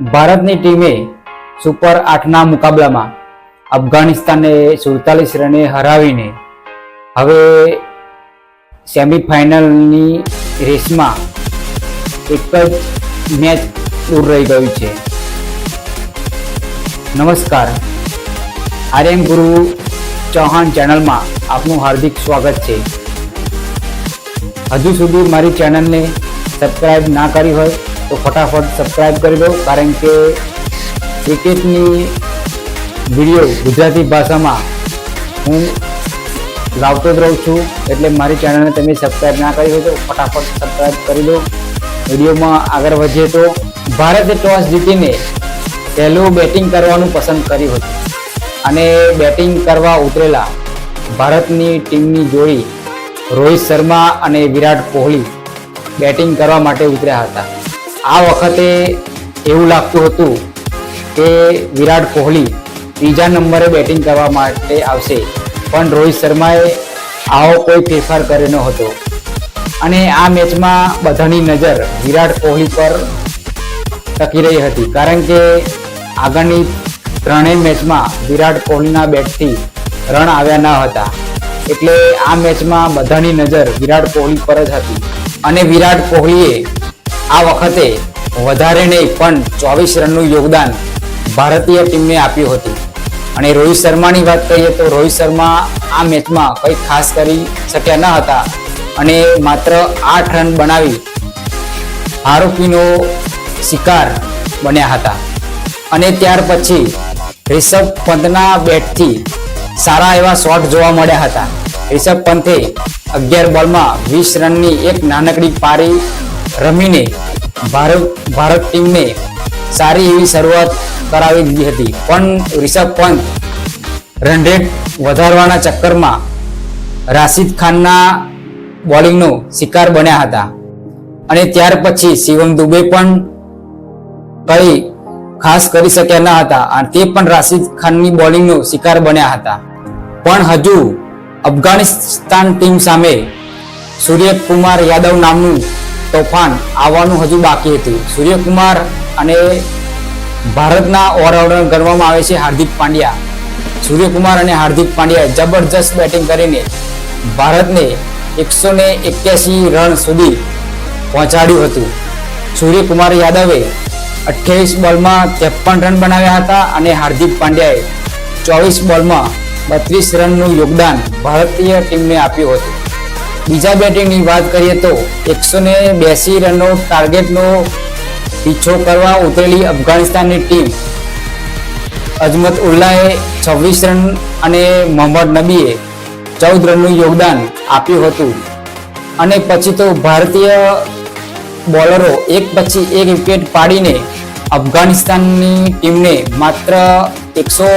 ભારતની ટીમે સુપર આઠના મુકાબલામાં અફઘાનિસ્તાનને સુડતાલીસ રને હરાવીને હવે સેમિફાઇનલની રેસમાં એક જ મેચ દૂર રહી ગયું છે. નમસ્કાર. આર્યન ગુરુ ચૌહાણ ચેનલમાં આપનું હાર્દિક સ્વાગત છે. હજુ સુધી મારી ચેનલને સબસ્ક્રાઈબ ના કરી હોય તો ફટાફટ સબસ્ક્રાઇબ કરી દો, કારણ કે ક્રિકેટની વીડિયો ગુજરાતી ભાષામાં હું લાવતો જ રહું છું, એટલે મારી ચેનલને તમે સબસ્ક્રાઇબ ના કરી હોય તો ફટાફટ સબસ્ક્રાઇબ કરી દો. વિડીયોમાં આગળ વધીએ તો ભારતે ટોસ જીતીને પહેલું બેટિંગ કરવાનું પસંદ કર્યું હતું. અને બેટિંગ કરવા ઉતરેલા ભારતની ટીમની જોડી રોહિત શર્મા અને વિરાટ કોહલી બેટિંગ કરવા માટે ઉતર્યા હતા. આ વખતે એવું લાગતું હતું કે વિરાટ કોહલી ત્રીજા નંબરે બેટિંગ કરવા માટે આવશે. પણ રોહિત શર્માએ આવો કોઈ ફેરફાર કર્યો ન હતો. અને આ મેચમાં બધાની નજર વિરાટ કોહલી પર ટકી રહી હતી. કારણ કે આગળની ત્રણેય મેચમાં વિરાટ કોહલીના બેટથી રન આવ્યા ન હતા. એટલે આ મેચમાં બધાની નજર વિરાટ કોહલી પર જ હતી. અને વિરાટ કોહલીએ આ વખતે વધારે નહીં, પણ ચોવીસ રનનું યોગદાન ભારતીય ટીમને આપ્યું હતું. અને રોહિત શર્માની વાત કરીએ તો રોહિત શર્મા આ મેચમાં કંઈ ખાસ કરી શક્યા ન હતા અને માત્ર આઠ રન બનાવી આરોપીનો શિકાર બન્યા હતા. અને ત્યાર પછી રિષભ પંતના બેટથી સારા એવા શોટ જોવા મળ્યા હતા. રિષભ પંતે અગિયાર બોલમાં વીસ રનની એક નાનકડી પારી રમીને ભારત ભારત ટીમને સારી એવી શરૂઆત કરાવી દીધી હતી. પણ રિષભ પંત રન વધારવાના ચક્કરમાં રાશિદ ખાનના બોલિંગનો શિકાર બન્યા હતા. અને ત્યાર પછી શિવમ દુબે પણ કઈ ખાસ કરી શક્યા ન હતા અને તે પણ રાશિદ ખાનની બોલિંગનો શિકાર બન્યા હતા. પણ હજુ અફઘાનિસ્તાન ટીમ સામે સૂર્યકુમાર યાદવ નામનું તોફાન આવવાનું હજુ બાકી હતું. સૂર્યકુમાર અને ભારતના ઓલરાઉન્ડર ગણવામાં આવે છે હાર્દિક પાંડ્યા. સૂર્યકુમાર અને હાર્દિક પાંડ્યાએ જબરજસ્ત બેટિંગ કરીને ભારતને એકસો ને એક્યાસી રન સુધી પહોંચાડ્યું હતું. સૂર્યકુમાર યાદવે અઠ્યાવીસ બોલમાં ત્રેપન રન બનાવ્યા હતા અને હાર્દિક પાંડ્યાએ ચોવીસ બોલમાં બત્રીસ રનનું યોગદાન ભારતીય ટીમને આપ્યું હતું. બીજા બેટિંગની વાત કરીએ તો એકસો ને બ્યાસી રનનો ટાર્ગેટનો પીછો કરવા ઉતરેલી અફઘાનિસ્તાનની ટીમ. અજમત ઉલ્લાએ છવ્વીસ રન અને મોહમ્મદ નબીએ ચૌદ રનનું યોગદાન આપ્યું હતું. અને પછી તો ભારતીય બોલરો એક પછી એક વિકેટ પાડીને અફઘાનિસ્તાનની ટીમને માત્ર એકસો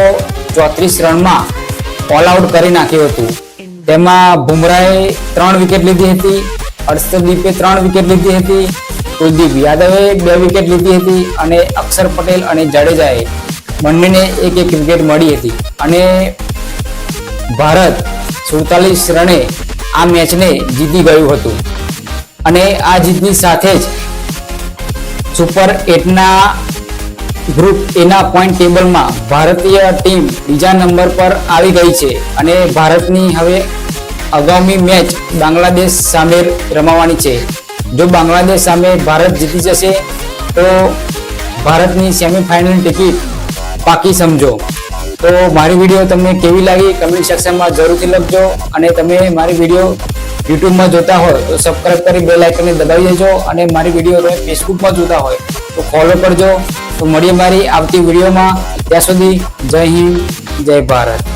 ચોત્રીસ રનમાં ઓલ આઉટ કરી નાખ્યું હતું. તેમાં બુમરાહે ત્રણ વિકેટ લીધી હતી હર્ષદીપે ત્રણ વિકેટ લીધી હતી, કુલદીપ યાદવે બે વિકેટ લીધી હતી અને અક્ષર પટેલ અને જાડેજાએ બંનેને એક એક વિકેટ મળી હતી. અને ભારત સુડતાલીસ રને આ મેચને જીતી ગયું હતું. અને આ જીતની સાથે જ સુપર એટના ગ્રુપ એના પોઈન્ટ ટેબલમાં ભારતીય ટીમ બીજા નંબર પર આવી ગઈ છે. અને ભારતની હવે આગામી મેચ બાંગ્લાદેશ સામે રમાવાની છે. જો બાંગ્લાદેશ સામે ભારત જીતી જશે, તો ભારતની સેમીફાઇનલ ટિકિટ પાકી સમજો. તો મારી વીડિયો તમને કેવી લાગી? કમેન્ટ સેક્શનમાં જરૂરથી લખજો. અને તમે મારી વીડિયો યુટ્યુબમાં જોતા હોય, તો સબસ્ક્રાઈબ કરી બે લાઇકને દબાવી દેજો. અને મારી વીડિયો તમે ફેસબુકમાં જોતા હોય તો ફોલો કરજો. તો મળીએ મારી આવતી વિડીયોમાં ત્યાં સુધી જય હિન્દ જય ભારત.